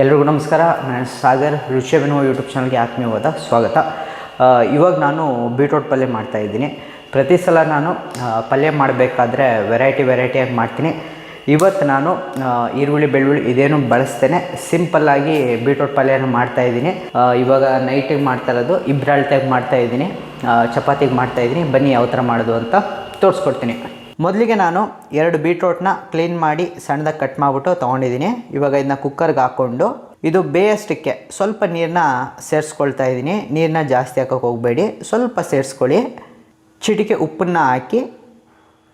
ಎಲ್ರಿಗೂ ನಮಸ್ಕಾರ. ನಾನು ಸಾಗರ್. ರುಚಿ ಬೆನ್ನುವ ಯೂಟ್ಯೂಬ್ ಚಾನಲ್ಗೆ ಆತ್ಮೀಯವಾದ ಸ್ವಾಗತ. ಇವಾಗ ನಾನು ಬೀಟ್ರೋಟ್ ಪಲ್ಯ ಮಾಡ್ತಾ ಇದ್ದೀನಿ. ಪ್ರತಿ ಸಲ ನಾನು ಪಲ್ಯ ಮಾಡಬೇಕಾದ್ರೆ ವೆರೈಟಿ ವೆರೈಟಿಯಾಗಿ ಮಾಡ್ತೀನಿ. ಇವತ್ತು ನಾನು ಈರುಳ್ಳಿ ಬೆಳ್ಳುಳ್ಳಿ ಇದೇನು ಬಳಸ್ತೇನೆ. ಸಿಂಪಲ್ಲಾಗಿ ಬೀಟ್ರೋಟ್ ಪಲ್ಯನ ಮಾಡ್ತಾ ಇದ್ದೀನಿ. ಆ, ಇವಾಗ ನೈಟಿಗೆ ಮಾಡ್ತಾ ಇರೋದು ಇಬ್ರಾಳ್ತಾಗಿ ಮಾಡ್ತಾ ಇದ್ದೀನಿ. ಚಪಾತಿಗೆ ಮಾಡ್ತಾ ಇದ್ದೀನಿ. ಬನ್ನಿ ಯಾವ ಥರ ಮಾಡೋದು ಅಂತ ತೋರಿಸ್ಕೊಡ್ತೀನಿ. ಮೊದಲಿಗೆ ನಾನು ಎರಡು ಬೀಟ್ರೋಟ್ನ ಕ್ಲೀನ್ ಮಾಡಿ ಸಣ್ಣದಾಗಿ ಕಟ್ ಮಾಡಿಬಿಟ್ಟು ತೊಗೊಂಡಿದ್ದೀನಿ. ಇವಾಗ ಇದನ್ನ ಕುಕ್ಕರ್ಗೆ ಹಾಕ್ಕೊಂಡು ಇದು ಬೇಯಷ್ಟಕ್ಕೆ ಸ್ವಲ್ಪ ನೀರನ್ನ ಸೇರಿಸ್ಕೊಳ್ತಾ ಇದ್ದೀನಿ. ನೀರನ್ನ ಜಾಸ್ತಿ ಹಾಕೋಕೆ ಹೋಗಬೇಡಿ. ಸ್ವಲ್ಪ ಸೇರಿಸ್ಕೊಳ್ಳಿ. ಚಿಟಿಕೆ ಉಪ್ಪನ್ನ ಹಾಕಿ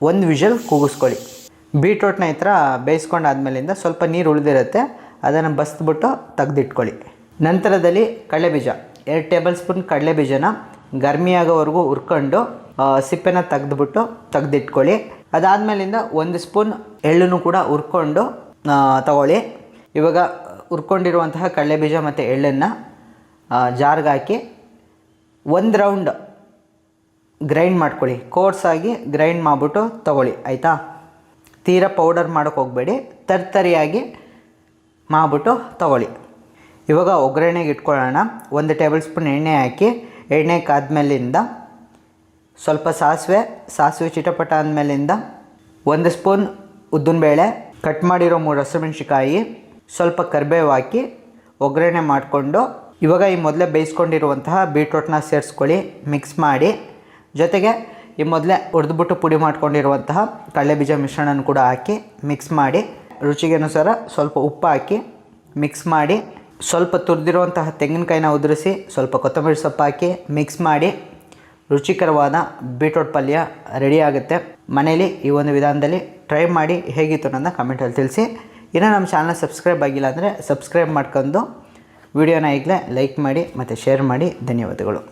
ಒಂದು ವಿಷಲ್ ಕೂಗಿಸ್ಕೊಳ್ಳಿ. ಬೀಟ್ರೋಟ್ನ ಈ ಥರ ಬೇಯಿಸ್ಕೊಂಡಾದ್ಮೇಲಿಂದ ಸ್ವಲ್ಪ ನೀರು ಉಳಿದಿರುತ್ತೆ. ಅದನ್ನು ಬಸ್ದ್ಬಿಟ್ಟು ತೆಗೆದಿಟ್ಕೊಳ್ಳಿ. ನಂತರದಲ್ಲಿ ಕಡಲೆಬೀಜ. ಎರಡು ಟೇಬಲ್ ಸ್ಪೂನ್ ಕಡಲೆಬೀಜನ ಆಗೋವರೆಗೂ ಹುರ್ಕೊಂಡು ಸಿಪ್ಪೆನ ತೆಗೆದ್ಬಿಟ್ಟು ತೆಗ್ದಿಟ್ಕೊಳ್ಳಿ. ಅದಾದಮೇಲಿಂದ ಒಂದು ಸ್ಪೂನ್ ಎಳ್ಳನ್ನು ಕೂಡ ಹುರ್ಕೊಂಡು ತಗೊಳ್ಳಿ. ಇವಾಗ ಹುರ್ಕೊಂಡಿರುವಂತಹ ಕಡಲೆಬೀಜ ಮತ್ತು ಎಳ್ಳನ್ನು ಜಾರ್ಗೆ ಹಾಕಿ ಒಂದು ರೌಂಡ್ ಗ್ರೈಂಡ್ ಮಾಡ್ಕೊಳ್ಳಿ. ಕೋರ್ಸಾಗಿ ಗ್ರೈಂಡ್ ಮಾಡಿಬಿಟ್ಟು ತಗೊಳ್ಳಿ, ಆಯಿತಾ? ತೀರ ಪೌಡರ್ ಮಾಡೋಕ್ಕೆ ಹೋಗಬೇಡಿ. ತರ್ತರಿಯಾಗಿ ಮಾಡಿಬಿಟ್ಟು ತಗೊಳ್ಳಿ. ಇವಾಗ ಒಗ್ಗರಣೆಗೆ ಇಟ್ಕೊಳ್ಳೋಣ. ಒಂದು ಟೇಬಲ್ ಸ್ಪೂನ್ ಎಣ್ಣೆ ಹಾಕಿ ಎಣ್ಣೆ ಕಾದ್ಮೇಲಿಂದ ಸ್ವಲ್ಪ ಸಾಸಿವೆ ಸಾಸಿವೆ ಚಿಟಪಟ ಆದಮೇಲಿಂದ ಒಂದು ಸ್ಪೂನ್ ಉದ್ದಿನಬೇಳೆ, ಕಟ್ ಮಾಡಿರೋ ಮೂರು ಹಸಿಮೆಣ್ಸಿಕಾಯಿ ಸ್ವಲ್ಪ ಕರಿಬೇವು ಹಾಕಿ ಒಗ್ಗರಣೆ ಮಾಡಿಕೊಂಡು ಇವಾಗ ಈ ಮೊದಲೇ ಬೇಯಿಸ್ಕೊಂಡಿರುವಂತಹ ಬೀಟ್ರೋಟ್ನ ಸೇರಿಸ್ಕೊಳ್ಳಿ, ಮಿಕ್ಸ್ ಮಾಡಿ. ಜೊತೆಗೆ ಈ ಮೊದಲೇ ಹುರಿದ್ಬಿಟ್ಟು ಪುಡಿ ಮಾಡ್ಕೊಂಡಿರುವಂತಹ ಕಡಲೆಬೀಜ ಮಿಶ್ರಣನ ಕೂಡ ಹಾಕಿ ಮಿಕ್ಸ್ ಮಾಡಿ. ರುಚಿಗೆ ಅನುಸಾರ ಸ್ವಲ್ಪ ಉಪ್ಪು ಹಾಕಿ ಮಿಕ್ಸ್ ಮಾಡಿ ಸ್ವಲ್ಪ ತುರಿದಿರುವಂತಹ ತೆಂಗಿನಕಾಯಿನ ಉದುರಿಸಿ ಸ್ವಲ್ಪ ಕೊತ್ತಂಬರಿ ಸೊಪ್ಪು ಹಾಕಿ ಮಿಕ್ಸ್ ಮಾಡಿ ರುಚಿಕರವಾದ ಬೀಟ್ರೋಟ್ ಪಲ್ಯ ರೆಡಿ ಆಗುತ್ತೆ. ಮನೇಲಿ ಈ ಒಂದು ವಿಧಾನದಲ್ಲಿ ಟ್ರೈ ಮಾಡಿ ಹೇಗಿತ್ತು ಅನ್ನೋದನ್ನ ಕಮೆಂಟಲ್ಲಿ ತಿಳಿಸಿ. ಇನ್ನೂ ನಮ್ಮ ಚಾನಲ್ ಸಬ್ಸ್ಕ್ರೈಬ್ ಆಗಿಲ್ಲ ಅಂದರೆ ಸಬ್ಸ್ಕ್ರೈಬ್ ಮಾಡ್ಕೊಂಡು ವಿಡಿಯೋನ ಈಗಲೇ ಲೈಕ್ ಮಾಡಿ ಮತ್ತು ಶೇರ್ ಮಾಡಿ. ಧನ್ಯವಾದಗಳು.